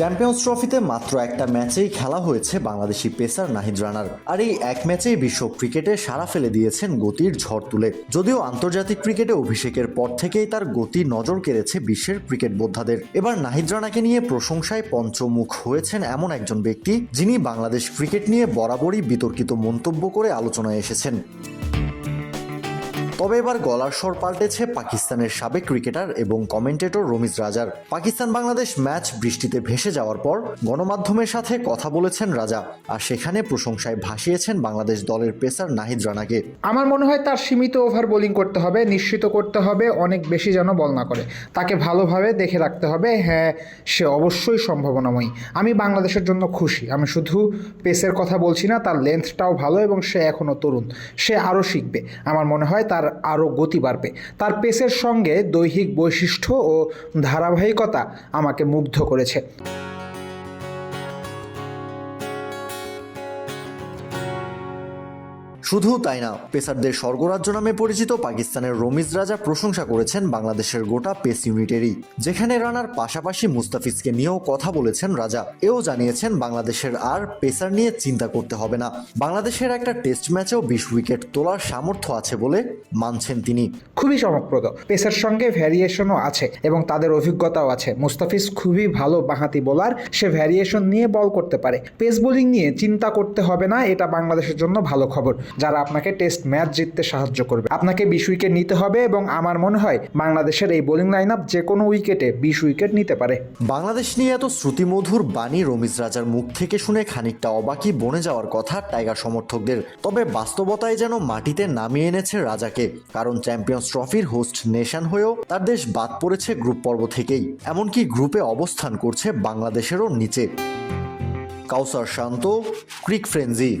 Champions ট্রফিতে মাত্র একটা ম্যাচেই খেলা হয়েছে বাংলাদেশি পেসার নাহিদ রানার। আর এই এক ম্যাচেই বিশ্ব ক্রিকেটে সারা ফেলে দিয়েছেন গতির ঝড় তুলে। যদিও আন্তর্জাতিক ক্রিকেটে অভিষেকের পর থেকেই তার গতি নজর কেড়েছে বিশ্বের ক্রিকেট বোদ্ধাদের। এবার নাহিদ রানাকে নিয়ে প্রশংসায় পঞ্চমুখ হয়েছেন এমন একজন ব্যক্তি, যিনি বাংলাদেশ ক্রিকেট নিয়ে বরাবরই বিতর্কিত মন্তব্য করে আলোচনায় এসেছেন। তবে এবার গলার স্বর পাল্টেছে পাকিস্তানের সাবেক ক্রিকেটার এবং কমেন্টেটর রমিজ রাজার। পাকিস্তান বাংলাদেশ ম্যাচ বৃষ্টিতে ভেসে যাওয়ার পর গণমাধ্যমের সাথে কথা বলেছেন রাজা আর সেখানে প্রশংসায় ভাসিয়েছেন বাংলাদেশ দলের পেসার নাহিদ রানাকে। আমার মনে হয় তার সীমিত ওভার বোলিং করতে হবে, নিশ্চিত করতে হবে, অনেক বেশি যেন বল না করে। তাকে ভালোভাবে দেখে রাখতে হবে হ্যাঁ সে অবশ্যই সম্ভাবনাময়ী। আমি বাংলাদেশের জন্য খুশি। আমি শুধু পেসের কথা বলছি না, তার লেন্থটাও ভালো এবং সে এখনও তরুণ। সে আরও শিখবে। আমার মনে হয় তার আরও গতি বাড়বে। তার পেসের সঙ্গে দৈহিক বৈশিষ্ট্য ও ধারাবাহিকতা আমাকে মুগ্ধ করেছে। শুধু তাই না, পেসারদের স্বর্গরাজ্য নামে পরিচিত পাকিস্তানের রমিজ রাজা প্রশংসা করেছেন বাংলাদেশের গোটা পেস ইউনিটেরই, যেখানে রানার পাশাপাশি মুস্তাফিজকে নিয়েও কথা বলেছেন রাজা। এও জানিয়েছেন, বাংলাদেশের আর পেসার নিয়ে চিন্তা করতে হবে না। বাংলাদেশের একটা টেস্ট ম্যাচেও বিশ উইকেট তোলার সামর্থ্য আছে বলে মানছেন তিনি। খুবই চমকপ্রদ। পেসের সঙ্গে ভ্যারিয়েশনও আছে এবং তাদের অভিজ্ঞতাও আছে। মুস্তাফিজ খুবই ভালো বাঁহাতি বোলার, সে ভ্যারিয়েশন নিয়ে বল করতে পারে। পেস বোলিং নিয়ে চিন্তা করতে হবে না, এটা বাংলাদেশের জন্য ভালো খবর। যারা আপনাকে টেস্ট ম্যাচ জিততে সাহায্য করবে। আপনাকে বিশ উইকেট নিতে হবে এবং আমার মনে হয় বাংলাদেশের এই বোলিং লাইন আপ যে কোনো উইকেটে বিশ উইকেট নিতে পারে। বাংলাদেশ নিয়ে এত শ্রুতিমধুর বাণী রমিজ রাজার মুখ থেকে শুনে খানিকটা অবাকই বনে যাওয়ার কথা টাইগার সমর্থকদের। তবে বাস্তবতায় যেন মাটিতে নামিয়ে এনেছে রাজাকে, কারণ চ্যাম্পিয়ন্স ট্রফির হোস্ট নেশন হয়েও তার দেশ বাদ পড়েছে গ্রুপ পর্ব থেকেই। এমনকি গ্রুপে অবস্থান করছে বাংলাদেশেরও নিচে। কাউসার শান্ত, ক্রিক ফ্রেঞ্জি